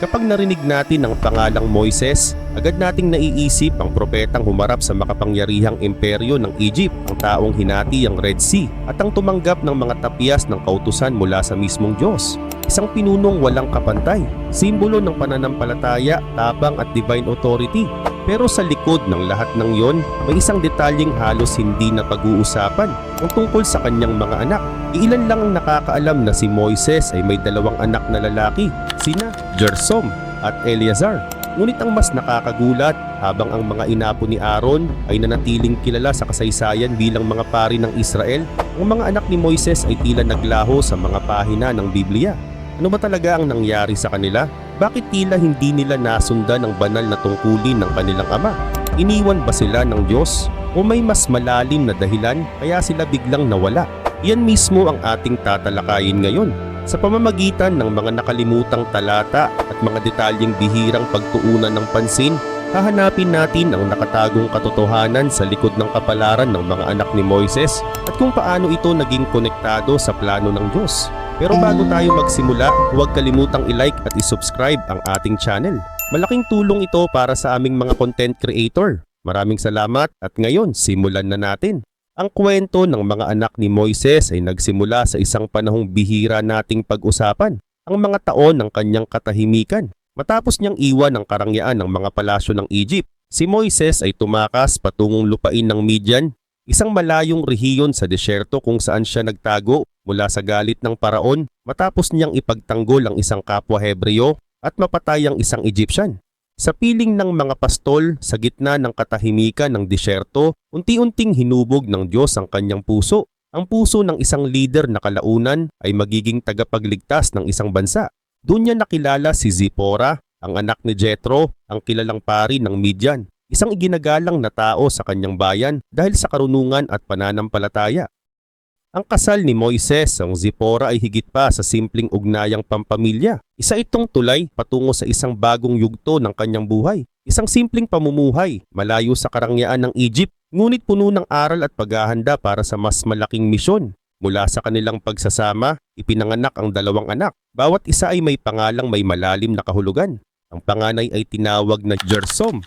Kapag narinig natin ang pangalang Moises, agad nating naiisip ang propetang humarap sa makapangyarihang imperyo ng Egypt, ang taong hinati ang Red Sea at ang tumanggap ng mga tapyas ng kautusan mula sa mismong Diyos. Isang pinunong walang kapantay, simbolo ng pananampalataya, tapang at divine authority. Pero sa likod ng lahat ng yon, may isang detalyeng halos hindi na pag-uusapan ang tungkol sa kanyang mga anak. Iilan lang ang nakakaalam na si Moises ay may dalawang anak na lalaki, sina Gersom at Eleazar. Ngunit ang mas nakakagulat habang ang mga inapo ni Aaron ay nanatiling kilala sa kasaysayan bilang mga pari ng Israel, ang mga anak ni Moises ay tila naglaho sa mga pahina ng Biblia. Ano ba talaga ang nangyari sa kanila? Bakit tila hindi nila nasundan ang banal na tungkulin ng kanilang ama? Iniwan ba sila ng Diyos? O may mas malalim na dahilan kaya sila biglang nawala? Yan mismo ang ating tatalakayin ngayon sa pamamagitan ng mga nakalimutang talata at mga detalyeng bihirang pagtuunan ng pansin hahanapin natin ang nakatagong katotohanan sa likod ng kapalaran ng mga anak ni Moises at kung paano ito naging konektado sa plano ng Diyos. Pero bago tayo magsimula, huwag kalimutang i-like at i-subscribe ang ating channel. Malaking tulong ito para sa aming mga content creator. Maraming salamat at ngayon simulan na natin. Ang kwento ng mga anak ni Moises ay nagsimula sa isang panahong bihira nating pag-usapan, ang mga taon ng kanyang katahimikan. Matapos niyang iwan ang karangyaan ng mga palasyo ng Egypt, si Moises ay tumakas patungong lupain ng Midian, isang malayong rehiyon sa desyerto kung saan siya nagtago mula sa galit ng paraon matapos niyang ipagtanggol ang isang kapwa Hebreo at mapatay ang isang Egyptian. Sa piling ng mga pastol sa gitna ng katahimikan ng disyerto, unti-unting hinubog ng Diyos ang kanyang puso. Ang puso ng isang leader na kalaunan ay magiging tagapagligtas ng isang bansa. Doon niya nakilala si Zipporah, ang anak ni Jethro, ang kilalang pari ng Midian, isang iginagalang na tao sa kanyang bayan dahil sa karunungan at pananampalataya. Ang kasal ni Moises ang Zipporah ay higit pa sa simpleng ugnayang pampamilya. Isa itong tulay patungo sa isang bagong yugto ng kanyang buhay. Isang simpleng pamumuhay, malayo sa karangyaan ng Egypt, ngunit puno ng aral at paghahanda para sa mas malaking misyon. Mula sa kanilang pagsasama, ipinanganak ang dalawang anak. Bawat isa ay may pangalang may malalim na kahulugan. Ang panganay ay tinawag na Gersom.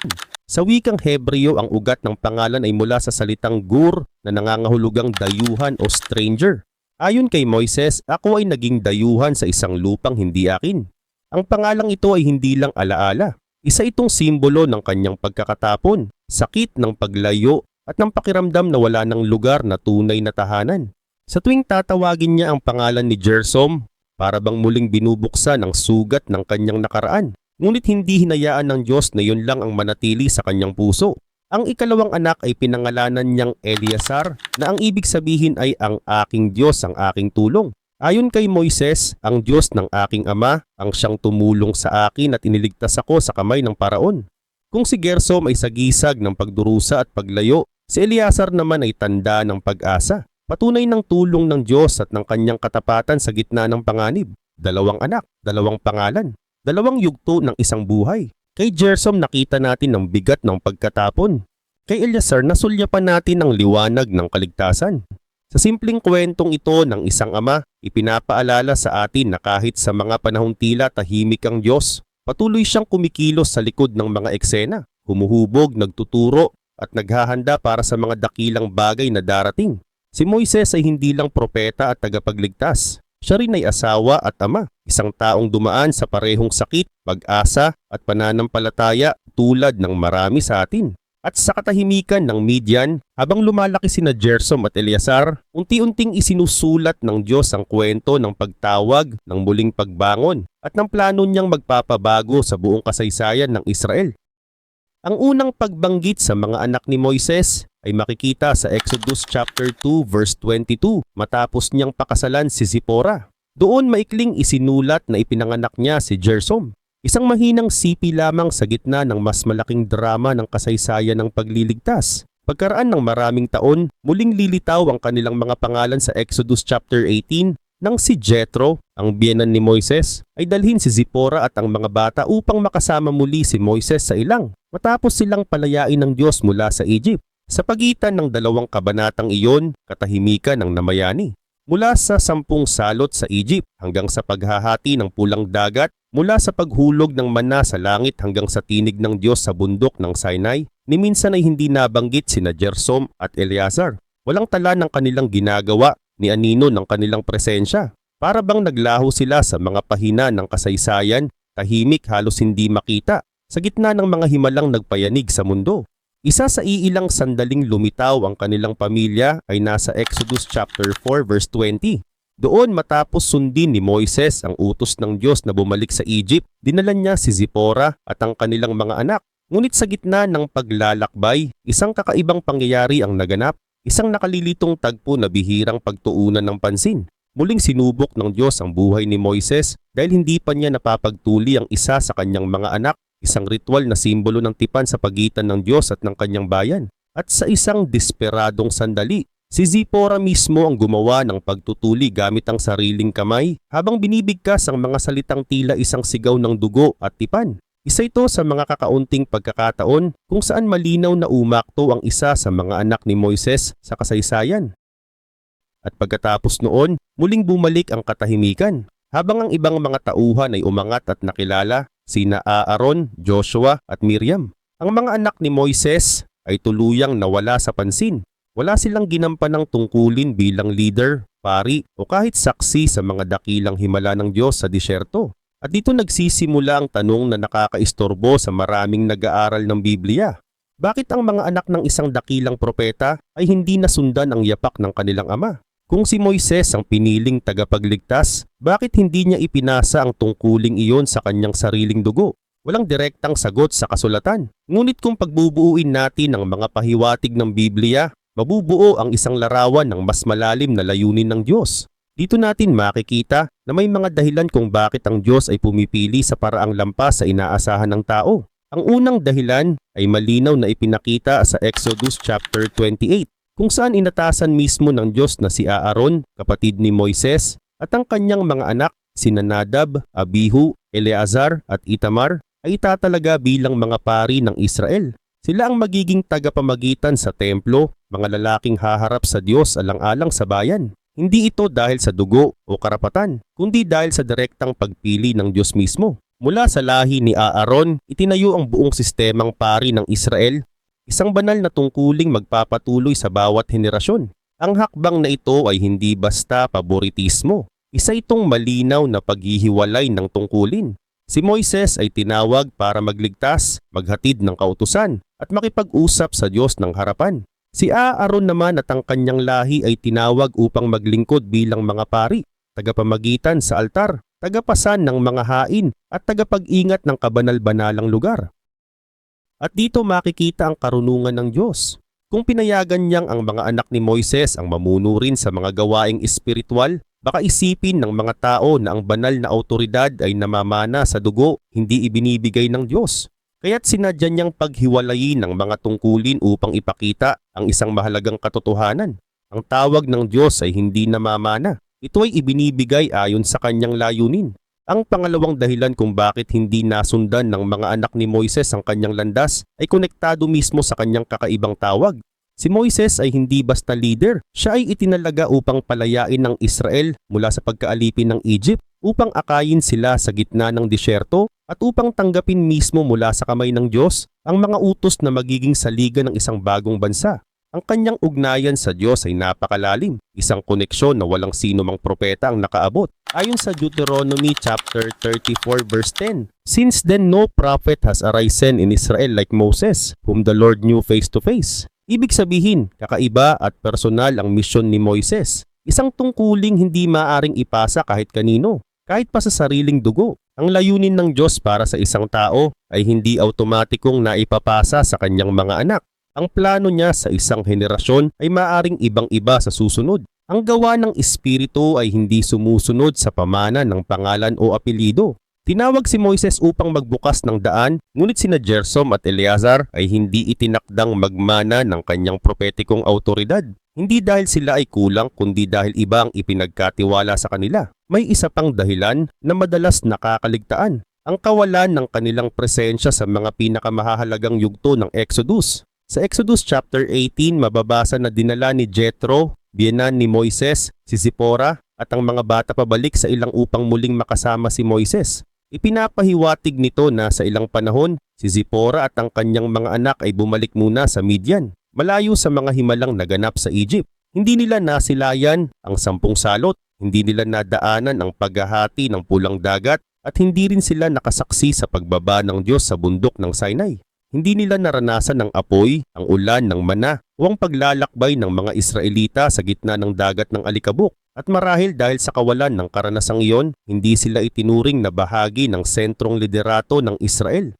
Sa wikang Hebreo, ang ugat ng pangalan ay mula sa salitang gur na nangangahulugang dayuhan o stranger. Ayon kay Moises, ako ay naging dayuhan sa isang lupang hindi akin. Ang pangalang ito ay hindi lang alaala. Isa itong simbolo ng kanyang pagkakatapon, sakit ng paglayo at ng pakiramdam na wala ng lugar na tunay na tahanan. Sa tuwing tatawagin niya ang pangalan ni Gersom, para bang muling binubuksan ang sugat ng kanyang nakaraan. Ngunit hindi hinayaan ng Diyos na yun lang ang manatili sa kanyang puso. Ang ikalawang anak ay pinangalanan niyang Eleazar na ang ibig sabihin ay ang aking Diyos ang aking tulong. Ayon kay Moises, ang Diyos ng aking ama ang siyang tumulong sa akin at iniligtas ako sa kamay ng paraon. Kung si Gersom ay sagisag ng pagdurusa at paglayo, si Eleazar naman ay tanda ng pag-asa. Patunay ng tulong ng Diyos at ng kanyang katapatan sa gitna ng panganib. Dalawang anak, dalawang pangalan, dalawang yugto ng isang buhay. Kay Gersom nakita natin ang bigat ng pagkatapon. Kay Eleazar nasulyapan natin ang liwanag ng kaligtasan. Sa simpleng kwentong ito ng isang ama, ipinapaalala sa atin na kahit sa mga panahong tila tahimik ang Diyos, patuloy siyang kumikilos sa likod ng mga eksena, humuhubog, nagtuturo, at naghahanda para sa mga dakilang bagay na darating. Si Moises ay hindi lang propeta at tagapagligtas. Siya rin ay asawa at ama, isang taong dumaan sa parehong sakit, pag-asa at pananampalataya tulad ng marami sa atin. At sa katahimikan ng Midian, habang lumalaki sina Gersom at Eleazar, unti-unting isinusulat ng Diyos ang kwento ng pagtawag ng muling pagbangon at ng plano niyang magpapabago sa buong kasaysayan ng Israel. Ang unang pagbanggit sa mga anak ni Moises ay makikita sa Exodus chapter 2 verse 22 matapos niyang pakasalan si Zipporah. Doon maikling isinulat na ipinanganak niya si Gersom. Isang mahinang sipi lamang sa gitna ng mas malaking drama ng kasaysayan ng pagliligtas. Pagkaraan ng maraming taon, muling lilitaw ang kanilang mga pangalan sa Exodus chapter 18 nang si Jethro, ang biyenan ni Moises, ay dalhin si Zipporah at ang mga bata upang makasama muli si Moises sa ilang matapos silang palayain ng Diyos mula sa Egypt. Sa pagitan ng dalawang kabanatang iyon, katahimikan ng namayani. Mula sa sampung salot sa Egypt hanggang sa paghahati ng pulang dagat, mula sa paghulog ng mana sa langit hanggang sa tinig ng Diyos sa bundok ng Sinai, ni minsan ay hindi nabanggit sina Gersom at Eleazar. Walang tala ng kanilang ginagawa ni anino ng kanilang presensya. Para bang naglaho sila sa mga pahina ng kasaysayan, tahimik halos hindi makita, sa gitna ng mga himalang nagpayanig sa mundo. Isa sa iilang sandaling lumitaw ang kanilang pamilya ay nasa Exodus chapter 4 verse 20. Doon matapos sundin ni Moises ang utos ng Diyos na bumalik sa Egypt, dinala niya si Zipporah at ang kanilang mga anak. Ngunit sa gitna ng paglalakbay, isang kakaibang pangyayari ang naganap, isang nakalilitong tagpo na bihirang pagtuunan ng pansin. Muling sinubok ng Diyos ang buhay ni Moises dahil hindi pa niya napapagtuli ang isa sa kanyang mga anak isang ritual na simbolo ng tipan sa pagitan ng Diyos at ng kanyang bayan. At sa isang desperadong sandali, si Zipporah mismo ang gumawa ng pagtutuli gamit ang sariling kamay habang binibigkas ang mga salitang tila isang sigaw ng dugo at tipan. Isa ito sa mga kakaunting pagkakataon kung saan malinaw na umakto ang isa sa mga anak ni Moises sa kasaysayan. At pagkatapos noon, muling bumalik ang katahimikan habang ang ibang mga tauhan ay umangat at nakilala sina Aaron, Joshua at Miriam. Ang mga anak ni Moises ay tuluyang nawala sa pansin. Wala silang ginampan ng tungkulin bilang leader, pari o kahit saksi sa mga dakilang himala ng Diyos sa disyerto. At dito nagsisimula ang tanong na nakakaistorbo sa maraming nag-aaral ng Biblia. Bakit ang mga anak ng isang dakilang propeta ay hindi nasundan ang yapak ng kanilang ama? Kung si Moises ang piniling tagapagligtas, bakit hindi niya ipinasa ang tungkuling iyon sa kanyang sariling dugo? Walang direktang sagot sa kasulatan. Ngunit kung pagbubuuin natin ang mga pahiwatig ng Biblia, mabubuo ang isang larawan ng mas malalim na layunin ng Diyos. Dito natin makikita na may mga dahilan kung bakit ang Diyos ay pumipili sa paraang lampas sa inaasahan ng tao. Ang unang dahilan ay malinaw na ipinakita sa Exodus chapter 28 kung saan inatasan mismo ng Diyos na si Aaron, kapatid ni Moises, at ang kanyang mga anak, sina Nadab, Abihu, Eleazar at Itamar, ay itatalaga bilang mga pari ng Israel. Sila ang magiging tagapamagitan sa templo, mga lalaking haharap sa Diyos alang-alang sa bayan. Hindi ito dahil sa dugo o karapatan, kundi dahil sa direktang pagpili ng Diyos mismo. Mula sa lahi ni Aaron, itinayo ang buong sistemang pari ng Israel Isang banal na tungkuling magpapatuloy sa bawat henerasyon. Ang hakbang na ito ay hindi basta paboritismo. Isa itong malinaw na paghihiwalay ng tungkulin. Si Moises ay tinawag para magligtas, maghatid ng kautusan, at makipag-usap sa Diyos ng harapan. Si Aaron naman at ang kanyang lahi ay tinawag upang maglingkod bilang mga pari, tagapamagitan sa altar, tagapasan ng mga hain at tagapag-ingat ng kabanal-banalang lugar. At dito makikita ang karunungan ng Diyos. Kung pinayagan niyang ang mga anak ni Moises ang mamuno rin sa mga gawaing espiritual, baka isipin ng mga tao na ang banal na autoridad ay namamana sa dugo, hindi ibinibigay ng Diyos. Kaya't sinadya niyang paghiwalayin ng mga tungkulin upang ipakita ang isang mahalagang katotohanan. Ang tawag ng Diyos ay hindi namamana. Ito ay ibinibigay ayon sa kanyang layunin. Ang pangalawang dahilan kung bakit hindi nasundan ng mga anak ni Moises ang kanyang landas ay konektado mismo sa kanyang kakaibang tawag. Si Moises ay hindi basta leader, siya ay itinalaga upang palayain ng Israel mula sa pagkaalipin ng Egypt, upang akayin sila sa gitna ng disyerto at upang tanggapin mismo mula sa kamay ng Diyos ang mga utos na magiging saligan ng isang bagong bansa. Ang kanyang ugnayan sa Diyos ay napakalalim, isang koneksyon na walang sino mang propeta ang nakaabot. Ayon sa Deuteronomy chapter 34 verse 10, Since then no prophet has arisen in Israel like Moses, whom the Lord knew face to face. Ibig sabihin, kakaiba at personal ang misyon ni Moises. Isang tungkuling hindi maaring ipasa kahit kanino, kahit pa sa sariling dugo. Ang layunin ng Diyos para sa isang tao ay hindi automatikong naipapasa sa kanyang mga anak. Ang plano niya sa isang henerasyon ay maaring ibang-iba sa susunod. Ang gawa ng espiritu ay hindi sumusunod sa pamana ng pangalan o apelido. Tinawag si Moises upang magbukas ng daan, ngunit sina Gersom at Eleazar ay hindi itinakdang magmana ng kanyang propetikong autoridad. Hindi dahil sila ay kulang kundi dahil iba ang ipinagkatiwala sa kanila. May isa pang dahilan na madalas nakakaligtaan ang kawalan ng kanilang presensya sa mga pinakamahalagang yugto ng Exodus. Sa Exodus chapter 18, mababasa na dinala ni Jethro, biyenan ni Moises, si Zipporah at ang mga bata pabalik sa ilang upang muling makasama si Moises. Ipinapahiwatig nito na sa ilang panahon, si Zipporah at ang kanyang mga anak ay bumalik muna sa Midian, malayo sa mga himalang naganap sa Egypt. Hindi nila nasilayan ang sampung salot, hindi nila nadaanan ang paghahati ng pulang dagat at hindi rin sila nakasaksi sa pagbaba ng Diyos sa bundok ng Sinai. Hindi nila naranasan ang apoy, ang ulan ng mana o ang paglalakbay ng mga Israelita sa gitna ng dagat ng alikabok. At marahil dahil sa kawalan ng karanasang iyon, hindi sila itinuring na bahagi ng sentrong liderato ng Israel.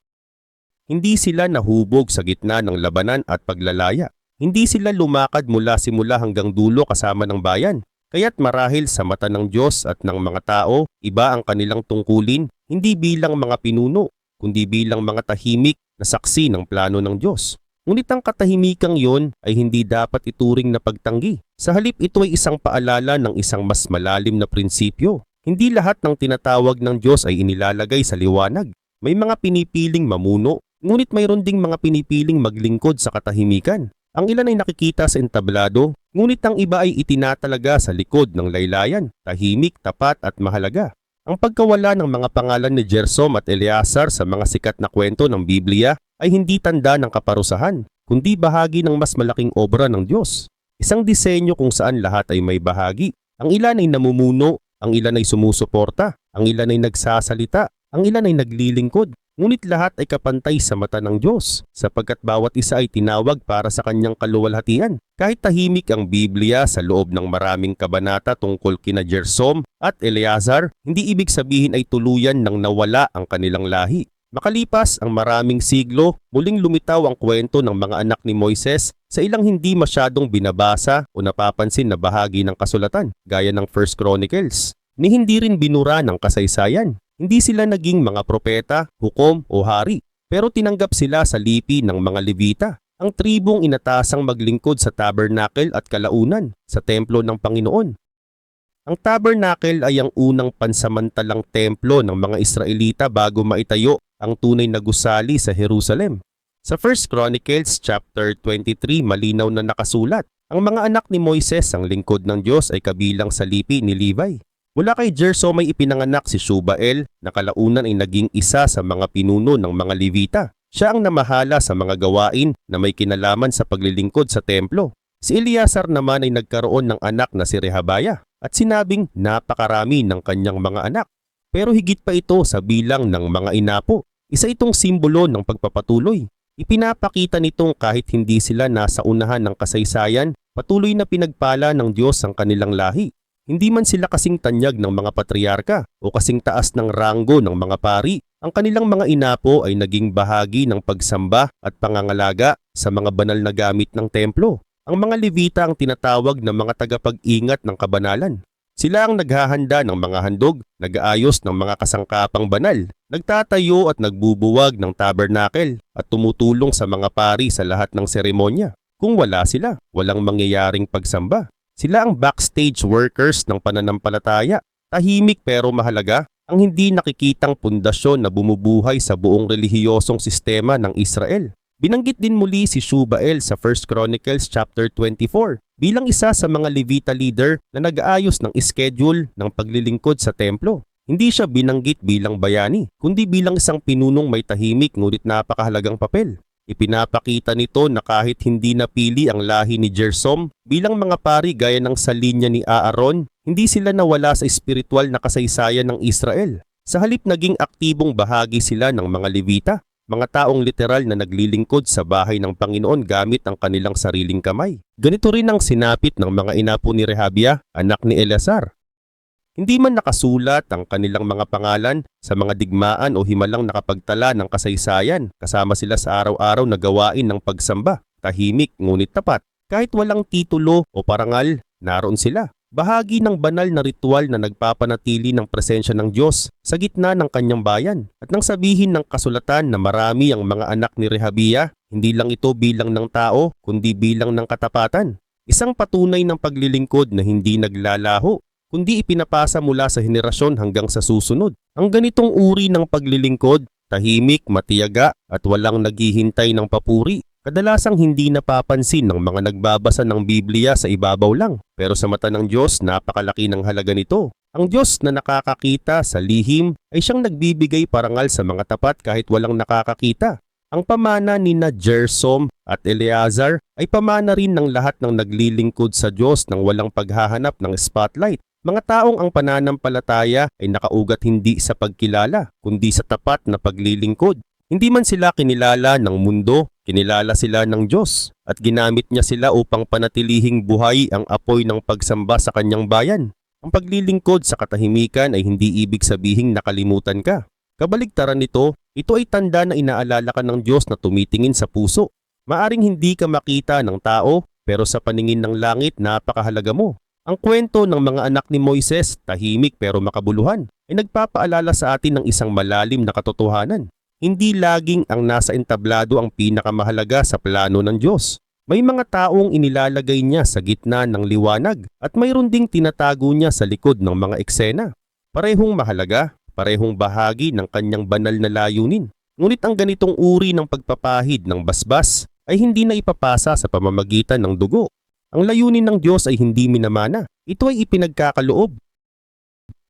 Hindi sila nahubog sa gitna ng labanan at paglalaya. Hindi sila lumakad mula simula hanggang dulo kasama ng bayan. Kaya't marahil sa mata ng Diyos at ng mga tao, iba ang kanilang tungkulin, hindi bilang mga pinuno, kundi bilang mga tahimik na saksi ng plano ng Diyos. Ngunit ang katahimikang yon ay hindi dapat ituring na pagtanggi. Sa halip ito ay isang paalala ng isang mas malalim na prinsipyo. Hindi lahat ng tinatawag ng Diyos ay inilalagay sa liwanag. May mga pinipiling mamuno, ngunit mayroon ding mga pinipiling maglingkod sa katahimikan. Ang ilan ay nakikita sa entablado, ngunit ang iba ay itinatalaga sa likod ng laylayan, tahimik, tapat at mahalaga. Ang pagkawala ng mga pangalan ni Gersom at Eleazar sa mga sikat na kwento ng Biblia ay hindi tanda ng kaparusahan, kundi bahagi ng mas malaking obra ng Diyos. Isang disenyo kung saan lahat ay may bahagi. Ang ilan ay namumuno, ang ilan ay sumusuporta, ang ilan ay nagsasalita, ang ilan ay naglilingkod. Ngunit lahat ay kapantay sa mata ng Diyos, sapagkat bawat isa ay tinawag para sa kanyang kaluwalhatian. Kahit tahimik ang Biblia sa loob ng maraming kabanata tungkol kina Gersom at Eleazar, hindi ibig sabihin ay tuluyan nang nawala ang kanilang lahi. Makalipas ang maraming siglo, muling lumitaw ang kwento ng mga anak ni Moises sa ilang hindi masyadong binabasa o napapansin na bahagi ng kasulatan, gaya ng First Chronicles, ni hindi rin binura ng kasaysayan. Hindi sila naging mga propeta, hukom o hari, pero tinanggap sila sa lipi ng mga Levita, ang tribong inatasang maglingkod sa tabernacle at kalaunan sa templo ng Panginoon. Ang tabernacle ay ang unang pansamantalang templo ng mga Israelita bago maitayo ang tunay na gusali sa Jerusalem. Sa 1 Chronicles chapter 23 malinaw na nakasulat, ang mga anak ni Moises ang lingkod ng Diyos ay kabilang sa lipi ni Levi. Mula kay Gersom ay ipinanganak si Shubael na kalaunan ay naging isa sa mga pinuno ng mga Levita. Siya ang namahala sa mga gawain na may kinalaman sa paglilingkod sa templo. Si Eleazar naman ay nagkaroon ng anak na si Rehabaya at sinabing napakarami ng kanyang mga anak. Pero higit pa ito sa bilang ng mga inapo. Isa itong simbolo ng pagpapatuloy. Ipinapakita nitong kahit hindi sila nasa unahan ng kasaysayan, patuloy na pinagpala ng Diyos ang kanilang lahi. Hindi man sila kasing tanyag ng mga patriarka o kasing taas ng ranggo ng mga pari, ang kanilang mga inapo ay naging bahagi ng pagsamba at pangangalaga sa mga banal na gamit ng templo. Ang mga Levita ang tinatawag na mga tagapag-ingat ng kabanalan. Sila ang naghahanda ng mga handog, nag-aayos ng mga kasangkapang banal, nagtatayo at nagbubuwag ng tabernacle at tumutulong sa mga pari sa lahat ng seremonya. Kung wala sila, walang mangyayaring pagsamba. Sila ang backstage workers ng pananampalataya. Tahimik pero mahalaga, ang hindi nakikitang pundasyon na bumubuhay sa buong relihiyosong sistema ng Israel. Binanggit din muli si Shubael sa 1 Chronicles chapter 24 bilang isa sa mga Levita leader na nag-aayos ng schedule ng paglilingkod sa templo. Hindi siya binanggit bilang bayani, kundi bilang isang pinunong may tahimik ngunit napakahalagang papel. Ipinapakita nito na kahit hindi napili ang lahi ni Gersom bilang mga pari gaya ng sa linya ni Aaron, hindi sila nawala sa espiritual na kasaysayan ng Israel. Sa halip naging aktibong bahagi sila ng mga Levita, mga taong literal na naglilingkod sa bahay ng Panginoon gamit ang kanilang sariling kamay. Ganito rin ang sinapit ng mga inapo ni Rehabia, anak ni Eleazar. Hindi man nakasulat ang kanilang mga pangalan sa mga digmaan o himalang nakapagtala ng kasaysayan kasama sila sa araw-araw na gawain ng pagsamba, tahimik ngunit tapat. Kahit walang titulo o parangal, naroon sila. Bahagi ng banal na ritual na nagpapanatili ng presensya ng Diyos sa gitna ng kanyang bayan. At nang sabihin ng kasulatan na marami ang mga anak ni Rehabia, hindi lang ito bilang ng tao, kundi bilang ng katapatan. Isang patunay ng paglilingkod na hindi naglalaho, kundi ipinapasa mula sa henerasyon hanggang sa susunod. Ang ganitong uri ng paglilingkod, tahimik, matiyaga at walang naghihintay ng papuri, Kadalasang hindi napapansin ng mga nagbabasa ng Biblia sa ibabaw lang, pero sa mata ng Diyos napakalaki ng halaga nito. Ang Diyos na nakakakita sa lihim ay siyang nagbibigay parangal sa mga tapat kahit walang nakakakita. Ang pamana ni na Gersom at Eleazar ay pamana rin ng lahat ng naglilingkod sa Diyos nang walang paghahanap ng spotlight. Mga taong ang pananampalataya ay nakaugat hindi sa pagkilala, kundi sa tapat na paglilingkod. Hindi man sila kinilala ng mundo, kinilala sila ng Diyos at ginamit niya sila upang panatilihing buhay ang apoy ng pagsamba sa kanyang bayan. Ang paglilingkod sa katahimikan ay hindi ibig sabihing nakalimutan ka. Kabaligtaran nito, ito ay tanda na inaalala ka ng Diyos na tumitingin sa puso. Maaring hindi ka makita ng tao, pero sa paningin ng langit napakahalaga mo. Ang kwento ng mga anak ni Moises, tahimik pero makabuluhan, ay nagpapaalala sa atin ng isang malalim na katotohanan. Hindi laging ang nasa entablado ang pinakamahalaga sa plano ng Diyos. May mga taong inilalagay niya sa gitna ng liwanag at mayroon ding tinatago niya sa likod ng mga eksena. Parehong mahalaga, parehong bahagi ng kanyang banal na layunin. Ngunit ang ganitong uri ng pagpapahid ng basbas ay hindi na ipapasa sa pamamagitan ng dugo. Ang layunin ng Diyos ay hindi minamana. Ito ay ipinagkakaloob.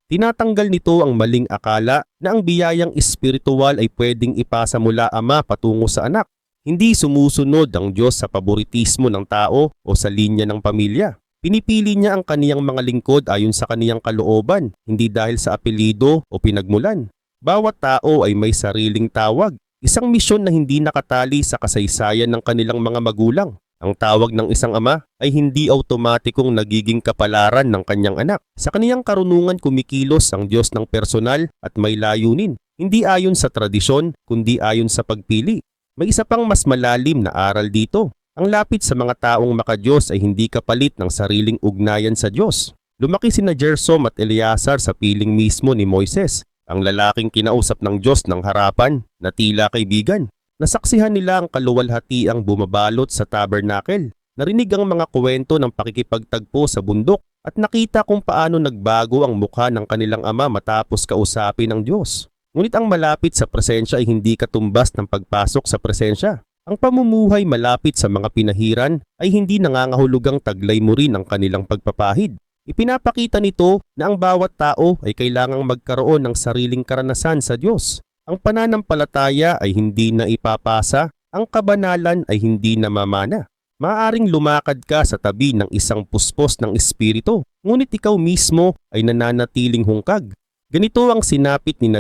Tinatanggal nito ang maling akala na ang biyayang espiritual ay pwedeng ipasa mula ama patungo sa anak. Hindi sumusunod ang Diyos sa paboritismo ng tao o sa linya ng pamilya. Pinipili niya ang kaniyang mga lingkod ayon sa kaniyang kalooban, hindi dahil sa apelido o pinagmulan. Bawat tao ay may sariling tawag, isang misyon na hindi nakatali sa kasaysayan ng kanilang mga magulang. Ang tawag ng isang ama ay hindi automatikong nagiging kapalaran ng kanyang anak. Sa kaniyang karunungan kumikilos ang Diyos ng personal at may layunin, hindi ayon sa tradisyon kundi ayon sa pagpili. May isa pang mas malalim na aral dito. Ang lapit sa mga taong makadiyos ay hindi kapalit ng sariling ugnayan sa Diyos. Lumaki sina Gersom at Eleazar sa piling mismo ni Moises, ang lalaking kinausap ng Diyos ng harapan na tila kaibigan. Nasaksihan nila ang kaluwalhatiang bumabalot sa tabernacle. Narinig ang mga kwento ng pakikipagtagpo sa bundok at nakita kung paano nagbago ang mukha ng kanilang ama matapos kausapin ng Diyos. Ngunit ang malapit sa presensya ay hindi katumbas ng pagpasok sa presensya. Ang pamumuhay malapit sa mga pinahiran ay hindi nangangahulugang taglay mo rin ang kanilang pagpapahid. Ipinapakita nito na ang bawat tao ay kailangang magkaroon ng sariling karanasan sa Diyos. Ang pananampalataya ay hindi na ipapasa, ang kabanalan ay hindi na mamana. Maaring lumakad ka sa tabi ng isang puspos ng espiritu, ngunit ikaw mismo ay nananatiling hungkag. Ganito ang sinapit ni na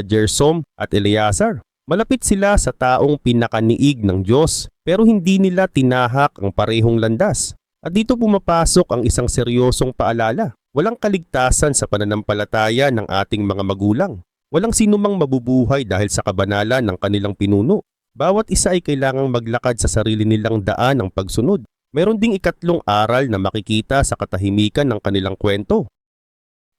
at Eleazar. Malapit sila sa taong pinakaniig ng Diyos pero hindi nila tinahak ang parehong landas. At dito pumapasok ang isang seryosong paalala. Walang kaligtasan sa pananampalataya ng ating mga magulang. Walang sinumang mabubuhay dahil sa kabanalan ng kanilang pinuno. Bawat isa ay kailangang maglakad sa sarili nilang daan ng pagsunod. Meron ding ikatlong aral na makikita sa katahimikan ng kanilang kwento.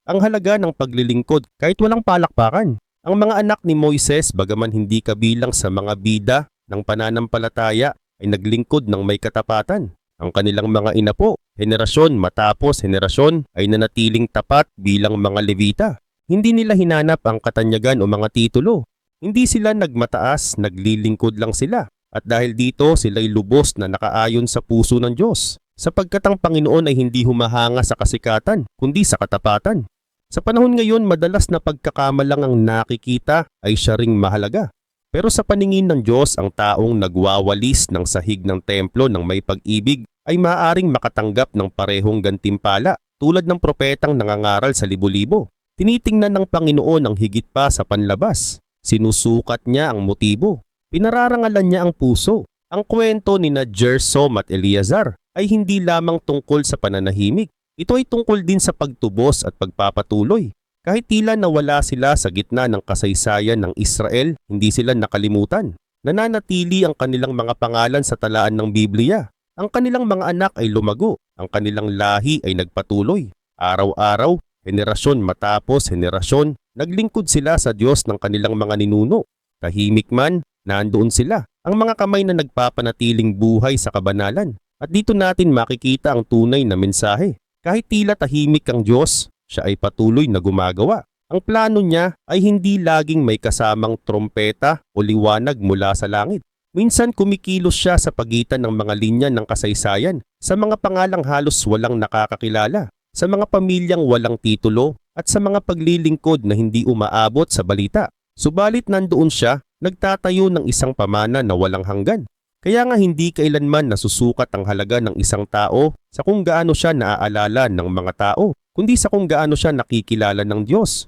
Ang halaga ng paglilingkod kahit walang palakpakan. Ang mga anak ni Moises bagaman hindi kabilang sa mga bida ng pananampalataya ay naglingkod ng may katapatan. Ang kanilang mga inapo, henerasyon matapos henerasyon ay nanatiling tapat bilang mga levita. Hindi nila hinanap ang katanyagan o mga titulo. Hindi sila nagmataas, naglilingkod lang sila. At dahil dito sila'y lubos na nakaayon sa puso ng Diyos. Sapagkat ang Panginoon ay hindi humahanga sa kasikatan, kundi sa katapatan. Sa panahon ngayon, madalas na pagkakamalang ang nakikita ay siya ring mahalaga. Pero sa paningin ng Diyos, ang taong nagwawalis ng sahig ng templo ng may pag-ibig ay maaaring makatanggap ng parehong gantimpala tulad ng propetang nangangaral sa libo-libo. Tinitingnan ng Panginoon ang higit pa sa panlabas. Sinusukat niya ang motibo. Pinararangalan niya ang puso. Ang kwento ni na Gersom at Eleazar ay hindi lamang tungkol sa pananahimik. Ito ay tungkol din sa pagtubos at pagpapatuloy. Kahit tila nawala sila sa gitna ng kasaysayan ng Israel, hindi sila nakalimutan. Nananatili ang kanilang mga pangalan sa talaan ng Biblia. Ang kanilang mga anak ay lumago, ang kanilang lahi ay nagpatuloy. Araw-araw, henerasyon matapos henerasyon, naglingkod sila sa Diyos ng kanilang mga ninuno. Tahimik man, nandoon sila, ang mga kamay na nagpapanatiling buhay sa kabanalan. At dito natin makikita ang tunay na mensahe. Kahit tila tahimik ang Diyos, siya ay patuloy na gumagawa. Ang plano niya ay hindi laging may kasamang trompeta o liwanag mula sa langit. Minsan kumikilos siya sa pagitan ng mga linya ng kasaysayan sa mga pangalang halos walang nakakakilala, sa mga pamilyang walang titulo at sa mga paglilingkod na hindi umaabot sa balita. Subalit nandoon siya, nagtatayo ng isang pamana na walang hanggan. Kaya nga hindi kailanman nasusukat ang halaga ng isang tao sa kung gaano siya naaalala ng mga tao, kundi sa kung gaano siya nakikilala ng Diyos.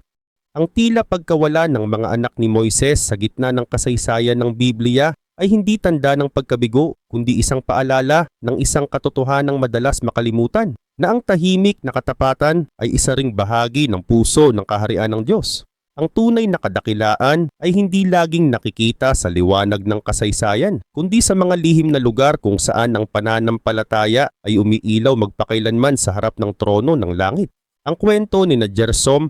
Ang tila pagkawala ng mga anak ni Moises sa gitna ng kasaysayan ng Biblia ay hindi tanda ng pagkabigo, kundi isang paalala ng isang katotohanang madalas makalimutan na ang tahimik na katapatan ay isa ring bahagi ng puso ng kaharian ng Diyos. Ang tunay na kadakilaan ay hindi laging nakikita sa liwanag ng kasaysayan, kundi sa mga lihim na lugar kung saan ang pananampalataya ay umiilaw magpakailanman sa harap ng trono ng langit. Ang kwento ni na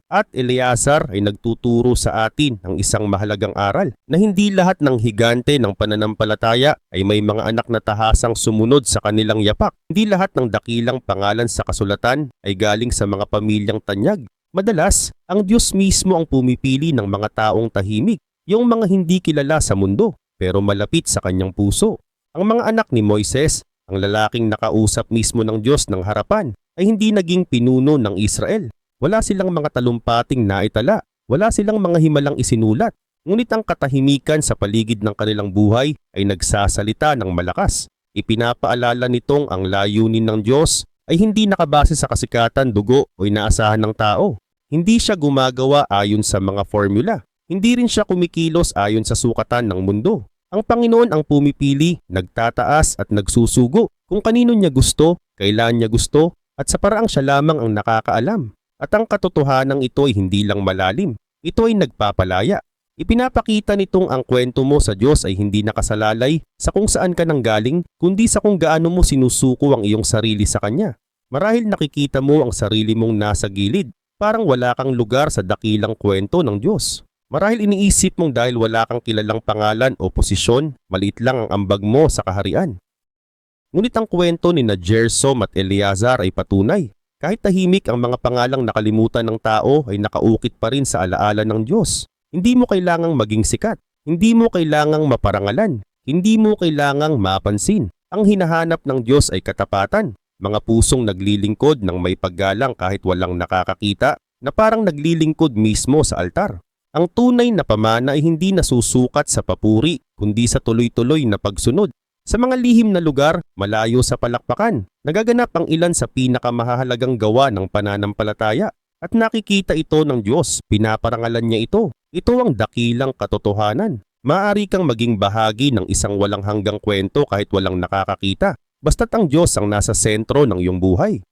at Eleazar ay nagtuturo sa atin ng isang mahalagang aral na hindi lahat ng higante ng pananampalataya ay may mga anak na tahasang sumunod sa kanilang yapak. Hindi lahat ng dakilang pangalan sa kasulatan ay galing sa mga pamilyang tanyag. Madalas, ang Diyos mismo ang pumipili ng mga taong tahimik, yung mga hindi kilala sa mundo pero malapit sa kanyang puso. Ang mga anak ni Moises, ang lalaking nakausap mismo ng Diyos ng harapan, ay hindi naging pinuno ng Israel. Wala silang mga talumpating naitala, wala silang mga himalang isinulat, ngunit ang katahimikan sa paligid ng kanilang buhay ay nagsasalita ng malakas. Ipinapaalala nitong ang layunin ng Diyos ay hindi nakabase sa kasikatan, dugo o inaasahan ng tao. Hindi siya gumagawa ayon sa mga formula. Hindi rin siya kumikilos ayon sa sukatan ng mundo. Ang Panginoon ang pumipili, nagtataas at nagsusugo kung kanino niya gusto, kailan niya gusto, at sa paraang siya lamang ang nakakaalam. At ang katotohanan ito ay hindi lang malalim, ito ay nagpapalaya. Ipinapakita nitong ang kwento mo sa Diyos ay hindi nakasalalay sa kung saan ka nanggaling, kundi sa kung gaano mo sinusuko ang iyong sarili sa Kanya. Marahil nakikita mo ang sarili mong nasa gilid, parang wala kang lugar sa dakilang kwento ng Diyos. Marahil iniisip mong dahil wala kang kilalang pangalan o posisyon, maliit lang ang ambag mo sa kaharian. Ngunit ang kwento ni na Gersom at Eleazar ay patunay. Kahit tahimik ang mga pangalang nakalimutan ng tao ay nakaukit pa rin sa alaala ng Diyos. Hindi mo kailangang maging sikat. Hindi mo kailangang maparangalan. Hindi mo kailangang mapansin. Ang hinahanap ng Diyos ay katapatan. Mga pusong naglilingkod ng may paggalang kahit walang nakakakita na parang naglilingkod mismo sa altar. Ang tunay na pamana ay hindi nasusukat sa papuri kundi sa tuloy-tuloy na pagsunod. Sa mga lihim na lugar, malayo sa palakpakan, nagaganap ang ilan sa pinakamahalagang gawa ng pananampalataya. At nakikita ito ng Diyos, pinaparangalan niya ito. Ito ang dakilang katotohanan. Maari kang maging bahagi ng isang walang hanggang kwento kahit walang nakakakita. Basta't ang Diyos ang nasa sentro ng iyong buhay.